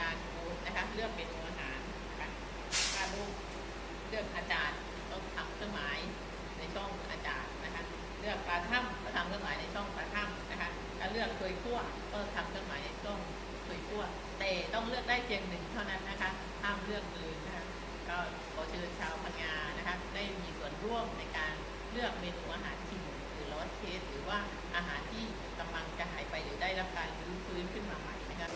การโพสต์นะคะ เลือกเมนูอาหารนะคะถ้าลูกเลือกอาจารย์ต้องทำเครื่องหมายในช่องอาจารย์นะคะ เลือกปลาถ้ำก็ทำเครื่องหมายในช่องปลาถ้ำนะคะถ้าเลือกเคยคั่วก็ทำเครื่องหมายในช่องเคยคั่วแต่ต้องเลือกได้เพียงหนึ่งเท่านั้นนะคะห้ามเลือกเลยนนะคะก็ขอเชิญชาวพังงานะคะ ได้มีส่วนร่วมในการเลือกเมนูอาหารถิ่หรือลอสเทสหรือว่าอาหารที่กำลังจะหายไปหรือได้รับการรื้อฟื้นขึ้นมาใหม่นะคะ เ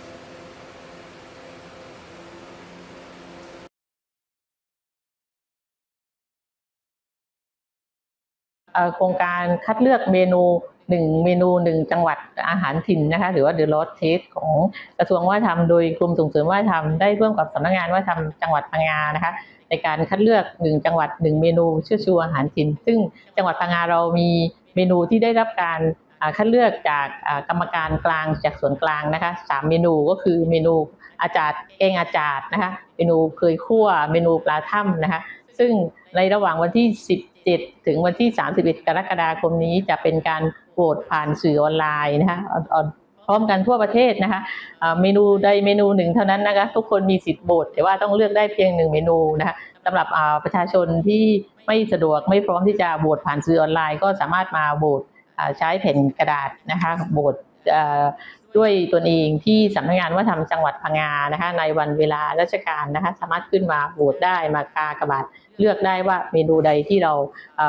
อ่อ โครงการคัดเลือกเมนูหนึ่งเมนูหนึ่งจังหวัดอาหารถิ่นนะคะหรือว่า The Lost t a s t ของกระทรวงวัฒนธรรมโดยกรมส่งเสริมวัฒนธรรมได้ร่วมกับสำนักงานวัฒนธรรมจังหวัดพังงานะคะในการคัดเลือกหนึ่งจังหวัดหนึ่งเมนูเชื่อชูอาหารถิ่น ซึ่งจังหวัดพังงาเรามีเมนูที่ได้รับการคัดเลือกจากกรรมการกลางจากส่วนกลางนะคะสามเมนูก็คือเมนูอาจารย์แกงอาจารย์นะคะเมนูเคยคั่วเมนูปลาถ้ำนะคะซึ่งในระหว่างวันที่ 17 ถึงวันที่ 31 กรกฎาคมนี้จะเป็นการโหวตผ่านสื่อออนไลน์นะคะพร้อมกันทั่วประเทศนะคะเมนูใดเมนูหนึ่งเท่านั้นนะคะทุกคนมีสิทธิ์โหวตแต่ว่าต้องเลือกได้เพียงหนึ่งเมนูนะคะสำหรับประชาชนที่ไม่สะดวกไม่พร้อมที่จะโหวตผ่านสื่อออนไลน์ ก็สามารถมาโหวตใช้แผ่นกระดาษนะคะโหวต ด้วยตนเองที่สำนักงานวัฒนธรรมจังหวัดพังงานะคะ ในวันเวลาราชการนะคะ สามารถขึ้นมาโหวตได้มากากระบาทเลือกได้ว่าเมนูใดที่เรา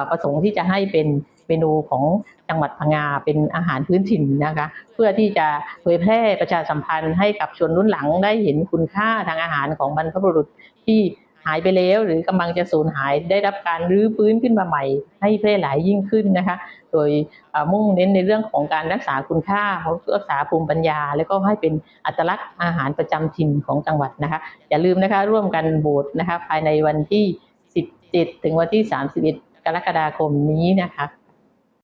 ประสงค์ที่จะให้เป็นเมนูของจังหวัดพังงาเป็นอาหารพื้นถิ่นนะคะ เพื่อที่จะเผยแพร่ประชาสัมพันธ์ให้กับชนรุ่นหลังได้เห็นคุณค่าทางอาหารของบรรพบุรุษที่ หายไปแล้วหรือกำลังจะสูญหายได้รับการรื้อฟื้นขึ้นมาใหม่ ให้แพร่หลายยิ่งขึ้นนะคะ โดยมุ่งเน้นในเรื่องของการรักษาคุณค่ารักษาภูมิปัญญา แล้วก็ให้เป็นอัตลักษณ์อาหารประจำถิ่นของจังหวัดนะคะ อย่าลืมนะคะร่วมกันโหวตนะคะภายในวันที่ 17 ถึงวันที่ 31 กรกฎาคมนี้นะคะ